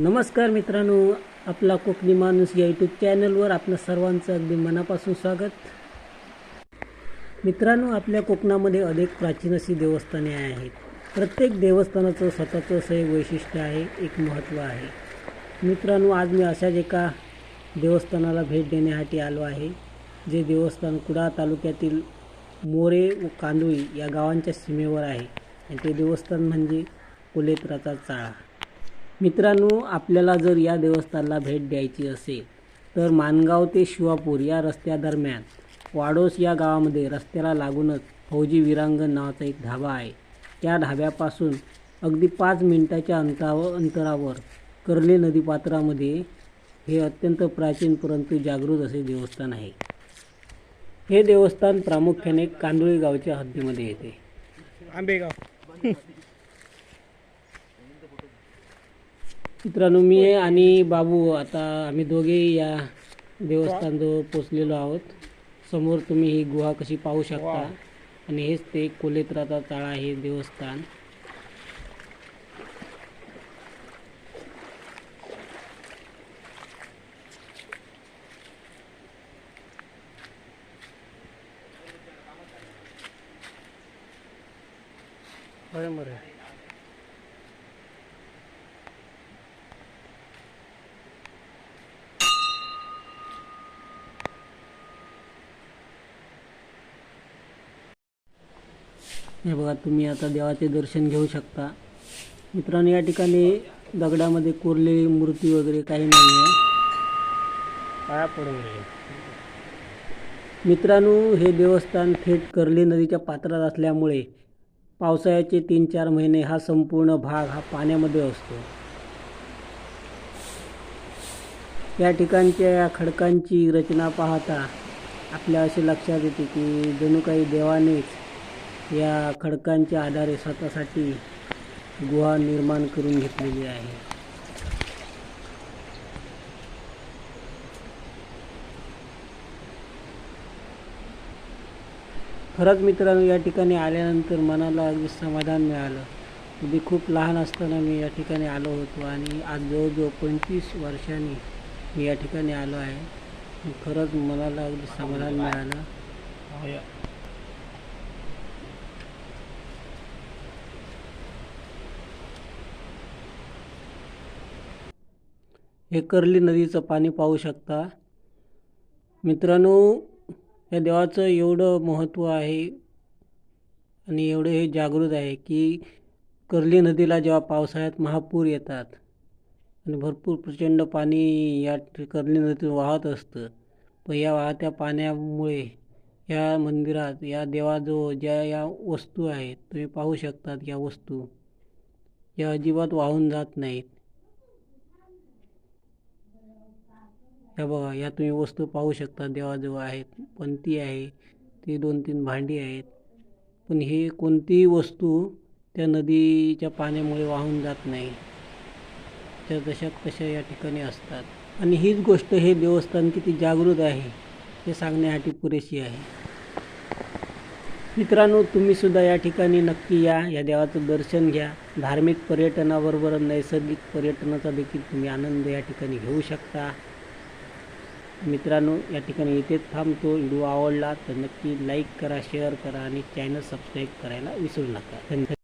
नमस्कार मित्रांनो आपला कोकणी माणूस या यूट्यूब चॅनलवर आपलं सर्वांचं अगदी मनापासून स्वागत. मित्रांनो आपल्या कोकणामध्ये अनेक प्राचीन अशी देवस्थाने आहेत. प्रत्येक देवस्थानाचं स्वतःचं असं एक वैशिष्ट्य आहे एक महत्त्व आहे. मित्रांनो आज मी अशाच एका देवस्थानाला भेट देण्यासाठी आलो आहे जे देवस्थान कुडाळ तालुक्यातील मोरे व कांदुळी या गावांच्या सीमेवर आहे. आणि ते देवस्थान म्हणजे कुलेत्राचा चाळा. मित्रांनो आपल्याला जर या देवस्थानाला भेट द्यायची असेल तर मानगाव ते शिवापूर या रस्त्यादरम्यान वाडोस या गावामध्ये रस्त्याला लागूनच फौजी विरांगण नावाचा एक ढाबा आहे. त्या ढाब्यापासून अगदी पाच मिनिटाच्या अंतरावर अंतरावर कर्ले नदीपात्रामध्ये हे अत्यंत प्राचीन परंतु जागृत असे देवस्थान आहे. हे देवस्थान प्रामुख्याने कांदुळी गावच्या हद्दीमध्ये येते. आंबेगाव. मित्रांनो मी आणि बाबू आता आम्ही दोघेही या देवस्थान जवळ पोचलेलो आहोत. समोर तुम्ही ही गुहा कशी पाहू शकता. आणि हेच ते कोलेत्राचा तळा हे देवस्थान. बरोबर हे बघा तुम्ही आता देवाचे दर्शन घेऊ शकता. मित्रांनो या ठिकाणी दगडामध्ये कोरलेली मूर्ती वगैरे काही नाही आहे मित्रांनो हे देवस्थान थेट कर्ली नदीच्या पात्रात असल्यामुळे पावसाळ्याचे तीन चार महिने हा संपूर्ण भाग हा पाण्यामध्ये असतो. या ठिकाणच्या या खडकांची रचना पाहता आपल्या असे लक्षात येते की जणू काही देवानेच या खडकांच्या आधारे स्वतःसाठी गुहा निर्माण करून घेतलेली आहे. खरंच मित्रांनो या ठिकाणी आल्यानंतर मनाला अगदी समाधान मिळालं. अगदी खूप लहान असताना मी या ठिकाणी आलो होतो आणि आज जवळजवळ पंचवीस वर्षांनी मी या ठिकाणी आलो आहे. खरंच मनाला अगदी समाधान मिळालं. हे कर्ली नदीचं पाणी पाहू शकता. मित्रांनो या देवाचं एवढं महत्त्व आहे आणि एवढं हे जागृत आहे की कर्ली नदीला जेव्हा पावसाळ्यात महापूर येतात आणि भरपूर प्रचंड पाणी या कर्ली नदीतून वाहत असतं पण या वाहत्या पाण्यामुळे या मंदिरात या देवाजवळ ज्या या वस्तू आहेत तुम्ही पाहू शकतात या वस्तू. या अजिबात वाहून जात नाहीत. ह्या बघा या तुम्ही वस्तू पाहू शकता देवाजवळ आहेत पणती आहे ती दोन तीन भांडी आहेत. पण ही कोणतीही वस्तू त्या नदीच्या पाण्यामुळे वाहून जात नाही. त्या जशात कशा या ठिकाणी असतात. आणि हीच गोष्ट हे देवस्थान किती जागृत आहे हे सांगण्यासाठी पुरेशी आहे. मित्रांनो तुम्हीसुद्धा या ठिकाणी नक्की या या देवाचं दर्शन घ्या. धार्मिक पर्यटनाबरोबर नैसर्गिक पर्यटनाचा देखील तुम्ही आनंद या ठिकाणी घेऊ शकता. मित्रांनो या ठिकाणी इथेच थांबतो. व्हिडिओ आवडला तर नक्की लाईक करा शेअर करा आणि चॅनल सबस्क्राईब करायला विसरू नका. धन्यवाद.